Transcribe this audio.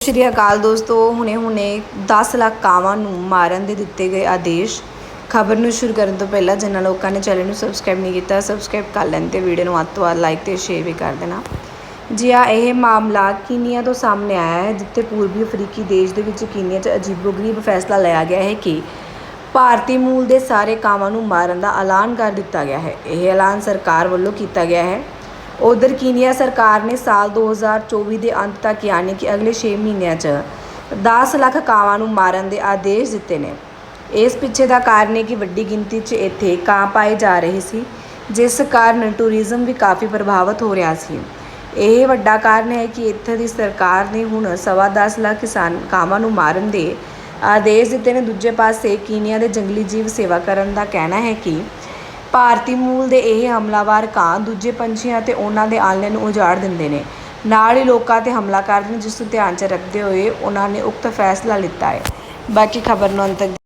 ਸ਼੍ਰੀ ਅਕਾਲ ਦੋਸਤੋ, ਹੁਣੇ ਹੁਣੇ 10 ਲੱਖ ਕਾਵਾਂ ਨੂੰ ਮਾਰਨ ਦੇ ਦਿੱਤੇ ਗਏ ਆਦੇਸ਼। ਖਬਰ ਨੂੰ ਸ਼ੁਰੂ ਕਰਨ ਤੋਂ ਪਹਿਲਾਂ ਜਿਨ੍ਹਾਂ ਲੋਕਾਂ ਨੇ ਚੈਨਲ ਨੂੰ ਸਬਸਕ੍ਰਾਈਬ ਨਹੀਂ ਕੀਤਾ ਸਬਸਕ੍ਰਾਈਬ ਕਰ ਲੈਣ ਤੇ ਵੀਡੀਓ ਨੂੰ ਵੱਧ ਤੋਂ ਵੱਧ ਲਾਈਕ ਤੇ ਸ਼ੇਅਰ ਵੀ ਕਰ ਦੇਣਾ। ਜੀ ਆ ਇਹ ਮਾਮਲਾ ਕੀਨੀਆ ਤੋਂ ਸਾਹਮਣੇ ਆਇਆ ਹੈ, ਜਿੱਥੇ ਪੂਰਬੀ ਅਫਰੀਕੀ ਦੇਸ਼ ਦੇ ਵਿੱਚ ਕੀਨੀਆ 'ਚ ਅਜੀਬੋ-ਗਰੀਬ ਫੈਸਲਾ ਲਿਆ ਗਿਆ ਹੈ ਕਿ ਭਾਰਤੀ ਮੂਲ ਦੇ ਸਾਰੇ ਕਾਵਾਂ ਨੂੰ ਮਾਰਨ ਦਾ ਐਲਾਨ ਕਰ ਦਿੱਤਾ ਗਿਆ ਹੈ। ਇਹ ਐਲਾਨ ਸਰਕਾਰ ਵੱਲੋਂ ਕੀਤਾ ਗਿਆ ਹੈ। ਉਧਰ ਕੀਨੀਆ ਸਰਕਾਰ ਨੇ ਸਾਲ 2024 ਦੇ ਅੰਤ ਤੱਕ ਯਾਨੀ ਕਿ ਅਗਲੇ 6 ਮਹੀਨਿਆਂ 'ਚ 10 ਲੱਖ ਕਾਵਾਂ ਨੂੰ ਮਾਰਨ ਦੇ ਆਦੇਸ਼ ਦਿੱਤੇ ਨੇ। ਇਸ ਪਿੱਛੇ ਦਾ ਕਾਰਨ ਹੈ ਕਿ ਵੱਡੀ ਗਿਣਤੀ 'ਚ ਇੱਥੇ ਕਾਂ ਪਾਏ ਜਾ ਰਹੇ ਸੀ, ਜਿਸ ਕਾਰਨ ਟੂਰਿਜ਼ਮ ਵੀ ਕਾਫੀ ਪ੍ਰਭਾਵਿਤ ਹੋ ਰਿਹਾ ਸੀ। ਇਹ ਵੱਡਾ ਕਾਰਨ ਹੈ ਕਿ ਇੱਥੇ ਦੀ ਸਰਕਾਰ ਨੇ ਹੁਣ ਸਵਾ 10 ਲੱਖ ਕਿਸਾਨ ਕਾਵਾਂ ਨੂੰ ਮਾਰਨ ਦੇ ਆਦੇਸ਼ ਦਿੱਤੇ ਨੇ। ਦੂਜੇ ਪਾਸੇ ਕੀਨੀਆ ਦੇ ਜੰਗਲੀ ਜੀਵ ਸੇਵਾ ਕਰਨ ਦਾ ਕਹਿਣਾ ਹੈ ਕਿ ਭਾਰਤੀ ਮੂਲ ਦੇ ਇਹ ਹਮਲਾਵਰ ਕਾਂ ਦੂਜੇ ਪੰਛੀਆਂ ਅਤੇ ਉਹਨਾਂ ਦੇ ਆਲ੍ਹਣੇ ਨੂੰ ਉਜਾੜ ਦਿੰਦੇ ਨੇ। ਨਾਲ ਹੀ ਲੋਕਾਂ ਤੇ ਹਮਲਾ ਕਰਦੇ ਨੇ, ਜਿਸ ਨੂੰ ਧਿਆਨ 'ਚ ਰੱਖਦੇ ਹੋਏ ਉਹਨਾਂ ਨੇ ਉਕਤ ਫੈਸਲਾ ਲਿੱਤਾ ਹੈ। ਬਾਕੀ ਖਬਰ ਨੂੰ ਅੰਤ ਤੱਕ